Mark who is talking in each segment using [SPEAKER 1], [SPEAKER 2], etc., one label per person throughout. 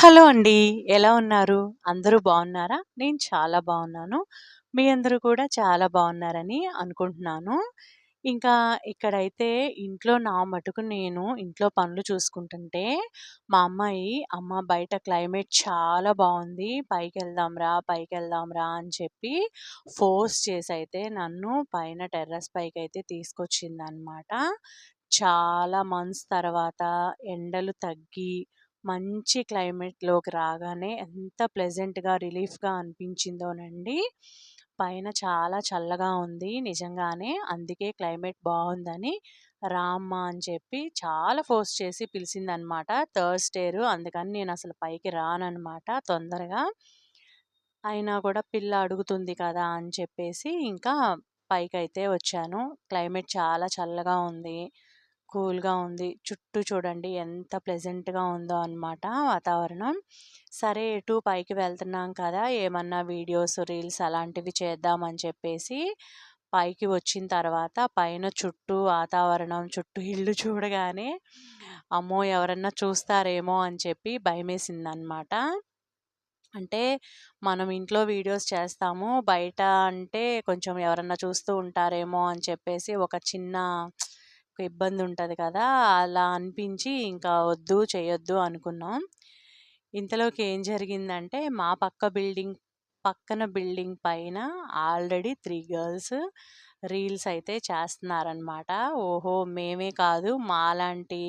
[SPEAKER 1] Hello అండి. ఎలా ఉన్నారు? అందరూ బాగున్నారా నేను చాలా బాగున్నాను మీ అందరూ కూడా చాలా బాగున్నారని అనుకుంటున్నాను. ఇంకా ఇక్కడైతే ఇంట్లో నా మటుకు నేను ఇంట్లో పనులు చూసుకుంటుంటే, మా అమ్మాయి, "అమ్మ బయట క్లైమేట్ చాలా బాగుంది పైకి వెళ్దాంరా పైకి వెళ్దాంరా అని చెప్పి ఫోర్స్ చేసి అయితే నన్ను పైన టెర్రస్ పైకి అయితే తీసుకొచ్చిందనమాట. చాలా మంత్స్ తర్వాత ఎండలు తగ్గి, మంచి క్లైమేట్‌లోకి రాగానే ఎంత ప్లెజెంట్‌గా, రిలీఫ్‌గా అనిపించిందోనండి. పైన చాలా చల్లగా ఉంది నిజంగానే. అందుకే క్లైమేట్ బాగుందని "రా అమ్మ" అని చెప్పి చాలా ఫోర్స్ చేసి పిలిసిందనమాట. థర్స్‌డేరు అందుకని నేను అసలు పైకి రాననమాట తొందరగా. అయినా కూడా పిల్ల అడుగుతుంది కదా! అని చెప్పేసి ఇంకా పైకైతే వచ్చాను. క్లైమేట్ చాలా చల్లగా ఉంది. కూల్‌గా ఉంది. చుట్టూ చూడండి ఎంత ప్లెజెంట్‌గా ఉందో అనమాట వాతావరణం. సరే ఎటు పైకి వెళ్తున్నాం కదా! ఏమన్నా వీడియోస్, రీల్స్ అలాంటివి చేద్దామని చెప్పేసి పైకి వచ్చిన తర్వాత పైన చుట్టూ వాతావరణం, చుట్టూ ఇల్లు చూడగానే అమ్మో! ఎవరన్నా చూస్తారేమో అని చెప్పి భయమేసిందనమాట. అంటే మనం ఇంట్లో వీడియోస్ చేస్తాము. బయట అంటే కొంచెం ఎవరన్నా చూస్తూ ఉంటారేమో అని చెప్పేసి ఒక చిన్న ఇబ్బంది ఉంటుంది కదా! అలా అనిపించి ఇంకా వద్దు, చేయొద్దు అనుకున్నాం. ఇంతలోకి ఏం జరిగిందంటే మా పక్క బిల్డింగ్ పక్కన బిల్డింగ్ పైన ఆల్రెడీ త్రీ గర్ల్స్ రీల్స్ అయితే చేస్తున్నారనమాట. ఓహో! మేమే కాదు మాలాంటి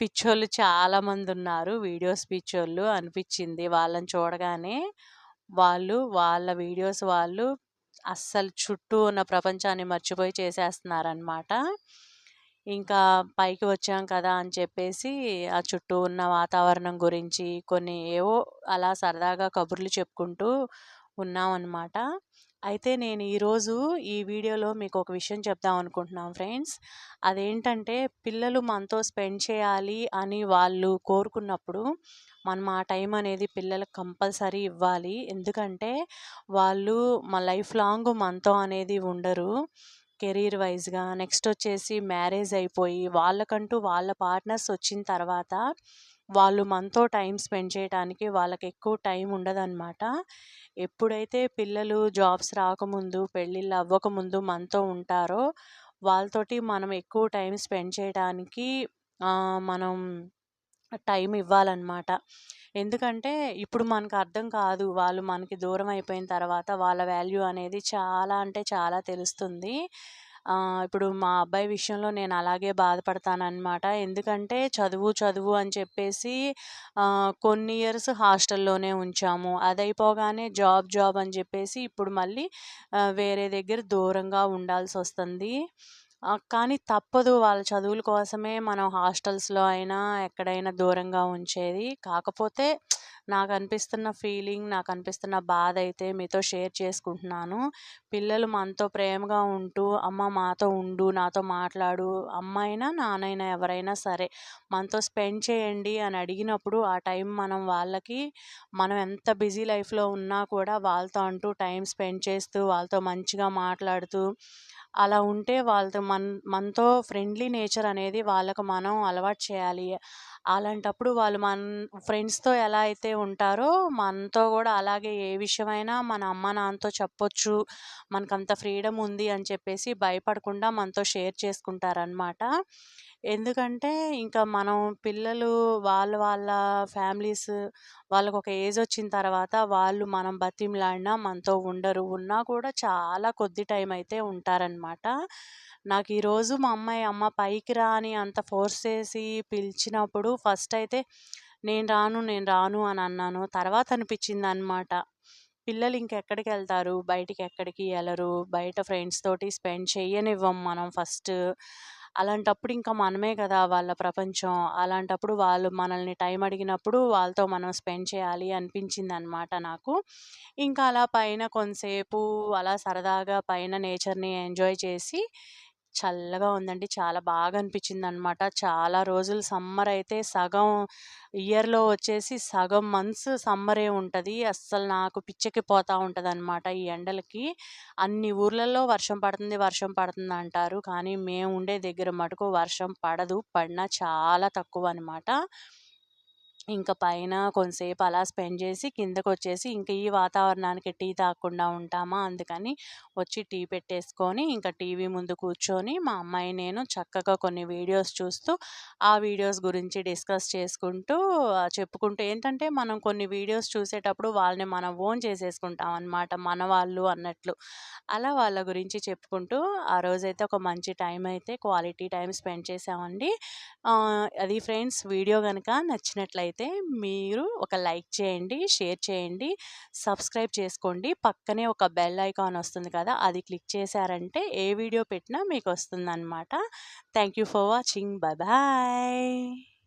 [SPEAKER 1] పిచ్చోళ్ళు చాలామందున్నారు. వీడియోస్ పిచ్చోళ్ళు అనిపించింది వాళ్ళని చూడగానే. వాళ్ళు వాళ్ళ వీడియోస్ వాళ్ళు అస్సలు చుట్టూ ఉన్న ప్రపంచాన్ని మర్చిపోయి చేసేస్తున్నారనమాట. ఇంకా పైకి వచ్చాం కదా! అని చెప్పేసి ఆ చుట్టూ ఉన్న వాతావరణం గురించి కొన్ని ఏవో అలా సరదాగా కబుర్లు చెప్పుకుంటూ ఉన్నామనమాట. అయితే నేను ఈరోజు ఈ వీడియోలో మీకు ఒక విషయం చెప్దాం అనుకుంటున్నాను ఫ్రెండ్స్. అదేంటంటే పిల్లలు మనతో స్పెండ్ చేయాలి అని వాళ్ళు కోరుకున్నప్పుడు మనం ఆ టైం అనేది పిల్లలకు కంపల్సరీ ఇవ్వాలి. ఎందుకంటే వాళ్ళు మా లైఫ్ లాంగ్ మనతో అనేది ఉండరు. కెరీర్ వైజ్గా నెక్స్ట్ వచ్చేసి మ్యారేజ్ అయిపోయి వాళ్ళకంటూ వాళ్ళ పార్ట్నర్స్ వచ్చిన తర్వాత వాళ్ళు మనతో టైం స్పెండ్ చేయటానికి వాళ్ళకి ఎక్కువ టైం ఉండదనమాట. ఎప్పుడైతే పిల్లలు జాబ్స్ రాకముందు, పెళ్ళిళ్ళు అవ్వకముందు మనతో ఉంటారో వాళ్ళతోటి మనం ఎక్కువ టైం స్పెండ్ చేయటానికి మనం టైం ఇవ్వాలన్నమాట ఎందుకంటే ఇప్పుడు మనకు అర్థం కాదు. వాళ్ళు మనకి దూరం అయిపోయిన తర్వాత వాళ్ళ వాల్యూ అనేది చాలా అంటే చాలా తెలుస్తుంది. ఇప్పుడు మా అబ్బాయి విషయంలో నేను అలాగే బాధపడతానమాట ఎందుకంటే చదువు, చదువు అని చెప్పేసి కొన్ని ఇయర్స్ హాస్టల్‌లోనే ఉంచాము. అదైపోగానే జాబ్, జాబ్ అని చెప్పేసి ఇప్పుడు మళ్ళీ వేరే దగ్గర దూరంగా ఉండాల్సి వస్తుంది కానీ తప్పదు వాళ్ళ చదువుల కోసమే మనం హాస్టల్స్‌లో అయినా, ఎక్కడైనా దూరంగా ఉంచేది. కాకపోతే నాకు అనిపిస్తున్న ఫీలింగ్, నాకు అనిపిస్తున్న బాధ అయితే మీతో షేర్ చేసుకుంటున్నాను. పిల్లలు మనతో ప్రేమగా ఉంటూ, "అమ్మ మాతో ఉండు, నాతో మాట్లాడు" అమ్మైనా, నాన్నైనా ఎవరైనా సరే మనతో స్పెండ్ చేయండి అని అడిగినప్పుడు ఆ టైం మనం వాళ్ళకి మనం ఎంత బిజీ లైఫ్‌లో ఉన్నా కూడా వాళ్ళతో అంటూ టైం స్పెండ్ చేస్తూ, వాళ్ళతో మంచిగా మాట్లాడుతూ అలా ఉంటే వాళ్ళతో మన్ మనతో ఫ్రెండ్లీ నేచర్ అనేది వాళ్ళకు మనం అలవాటు చేయాలి. అలాంటప్పుడు వాళ్ళు మన ఫ్రెండ్స్‌తో ఎలా అయితే ఉంటారో మనతో కూడా అలాగే ఏ విషయమైనా మన అమ్మ, నాన్నతో చెప్పొచ్చు. మనకంత ఫ్రీడమ్ ఉంది అని చెప్పేసి భయపడకుండా మనతో షేర్ చేసుకుంటారనమాట. ఎందుకంటే ఇంకా మనం పిల్లలు వాళ్ళ వాళ్ళ ఫ్యామిలీస్ వాళ్ళకొక ఏజ్ వచ్చిన తర్వాత వాళ్ళు మనం బతిమిలాడినా మనతో ఉండరు. ఉన్నా కూడా చాలా కొద్ది టైం అయితే ఉంటారనమాట. నాకు ఈరోజు మా అమ్మాయి "అమ్మ పైకి రా" అని అంత ఫోర్స్ చేసి పిలిచినప్పుడు ఫస్ట్ అయితే నేను రాను, నేను రాను అని అన్నాను. తర్వాత అనిపించింది అనమాట పిల్లలు ఇంకెక్కడికి వెళ్తారు బయటికి ఎక్కడికి వెళ్ళరు బయట ఫ్రెండ్స్ తోటి స్పెండ్ చేయనివ్వం మనం ఫస్ట్. అలాంటప్పుడు ఇంకా మనమే కదా వాళ్ళ ప్రపంచం. అలాంటప్పుడు వాళ్ళు మనల్ని టైం అడిగినప్పుడు వాళ్ళతో మనం స్పెండ్ చేయాలి అనిపించింది అనమాట నాకు. ఇంకా అలా పైన కొంతసేపు అలా సరదాగా పైన నేచర్‌ని ఎంజాయ్ చేసి చల్లగా ఉందండి. చాలా బాగా అనిపించిందనమాట. చాలా రోజులు సమ్మర్ అయితే సగం ఇయర్‌లో వచ్చేసి సగం మంత్స్ సమ్మరే ఉంటుంది అస్సలు నాకు పిచ్చెక్కిపోతా ఉంటదనమాట ఈ ఎండలకి. అన్ని ఊర్లలో వర్షం పడుతుంది, వర్షం పడుతుంది అంటారు. కానీ మేము ఉండే దగ్గర మటుకు వర్షం పడదు. పడినా చాలా తక్కువ అనమాట ఇంకా పైన కొంతసేపు అలా స్పెండ్ చేసి కిందకొచ్చేసి ఇంకా ఈ వాతావరణానికి టీ తాగకుండా ఉంటామా అందుకని వచ్చి టీ పెట్టేసుకొని ఇంకా టీవీ ముందు కూర్చొని మా అమ్మాయి నేను చక్కగా కొన్ని వీడియోస్ చూస్తూ ఆ వీడియోస్ గురించి డిస్కస్ చేసుకుంటూ చెప్పుకుంటూ ఏంటంటే మనం కొన్ని వీడియోస్ చూసేటప్పుడు వాళ్ళని మనం ఓన్ చేసేసుకుంటాం అనమాట మన వాళ్ళు అన్నట్లు. అలా వాళ్ళ గురించి చెప్పుకుంటూ ఆ రోజైతే ఒక మంచి టైం అయితే క్వాలిటీ టైం స్పెండ్ చేసామండి అది ఫ్రెండ్స్ వీడియో కనుక నచ్చినట్లయితే మీరు ఒక లైక్ చేయండి షేర్ చేయండి సబ్స్క్రైబ్ చేసుకోండి. పక్కనే ఒక బెల్ ఐకాన్ వస్తుంది కదా అది క్లిక్ చేశారంటే ఏ వీడియో పెట్టినా మీకు వస్తుందన్నమాట. Thank you for watching. Bye.